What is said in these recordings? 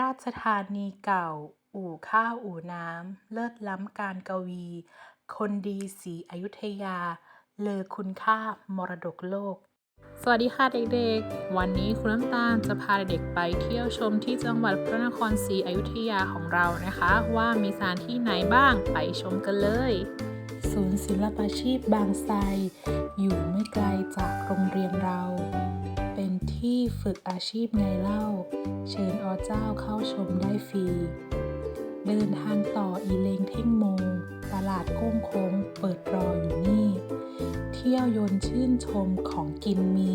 ราชธานีเก่า อู่ข้าวอู่น้ำ เลิศล้ำการกวี คนดีศรีอยุธยา เลอคุณค่ามรดกโลก สวัสดีค่ะเด็กๆ วันนี้คุณน้ำตาลจะพาเด็กๆไปเที่ยวชมที่จังหวัดพระนครศรีอยุธยาของเรานะคะ ว่ามีสถานที่ไหนบ้างไปชมกันเลยศูนย์ศิลปาชีพบางไทรอยู่ไม่ไกลจากโรงเรียนเรา เป็นที่ฝึกอาชีพไงเล่า เชิญอเจ้าเข้าชมได้ฟรี เดินทางต่ออีเลงเท่งมง ตลาดโก้งโค้งเปิดรออยู่นี่ เที่ยวยนชื่นชมของกินมี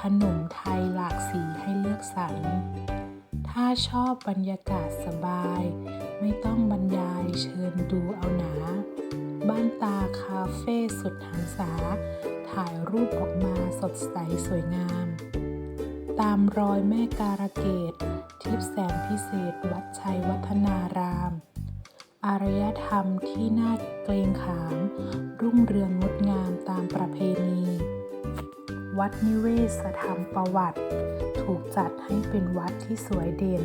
ขนมไทยหลากสีให้เลือกสรร ถ้าชอบบรรยากาศสบาย ไม่ต้องบรรยายเชิญดูเอาหนา บ้านตาคาเฟ่สุดหันษาถ่ายรูปออกมาสดใสสวยงาม ตามรอยแม่การะเกดทิพแสนพิเศษวัดชัยวัฒนาราม อารยธรรมที่น่าเกรงขาม รุ่งเรืองงดงามตามประเพณี วัดนิเวศธรรมประวัติ ถูกจัดให้เป็นวัดที่สวยเด่น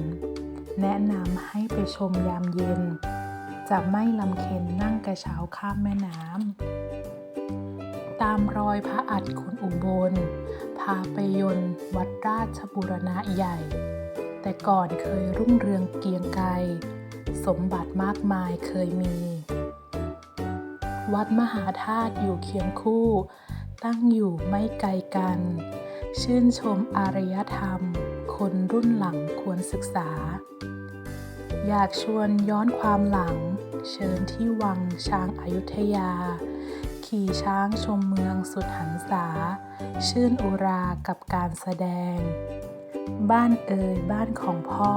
แนะนำให้ไปชมยามเย็น จะไม่ลำเค็นนั่งกระเช้าข้ามแม่น้ำ ตามรอยพระอัฐคุณอุบล พาไปยนต์วัดราชบุรณะใหญ่ แต่ก่อนเคยรุ่งเรืองเกียงไกรสมบัติมากมายเคยมี วัดมหาธาตุอยู่เคียงคู่ ตั้งอยู่ไม่ไกลกัน ชื่นชมอารยธรรม คนรุ่นหลังควรศึกษา อยากชวนย้อนความหลัง เชิญที่วังช้างอายุทยา ขี่ช้างชมเมืองสุดหันษา ชื่นอุรากับการแสดง บ้านเอ่ยบ้านของพ่อ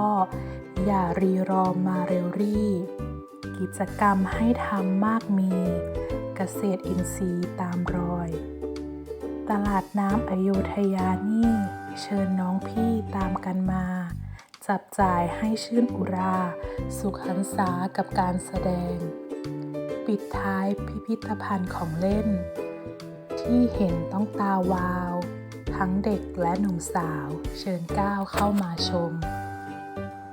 อย่ารีรอมาเร็วรีบกิจกรรมให้ทำมากมี เกษตรอินทรีย์ตามรอย ตลาดน้ำอโยธยานี่ เชิญน้องพี่ตามกันมา จับจ่ายให้ชื่นอุรา สุขหันษากับการแสดง ปิดท้ายพิพิธภัณฑ์ของเล่น ที่เห็นต้องตาวาว ทั้งเด็กและหนุ่มสาวเชิญก้าวเข้ามาชม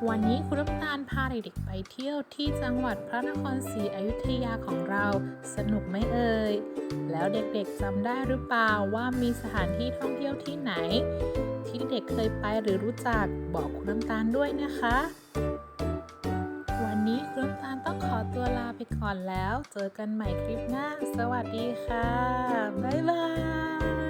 วันนี้คุณน้ำตาลพาเด็กๆไปเที่ยวที่จังหวัดพระนครศรีอยุธยาของเราสนุกไหมเอ่ย แล้วเด็กๆจำได้หรือเปล่าว่ามีสถานที่ท่องเที่ยวที่ไหน ที่เด็กเคยไปหรือรู้จักบอกคุณน้ำตาลด้วยนะคะ นนี้คุณตาลต้องขอตัวลาไปก่อนแล้ว เจอกันใหม่คลิปหน้า สวัสดีค่ะ บ๊ายบาย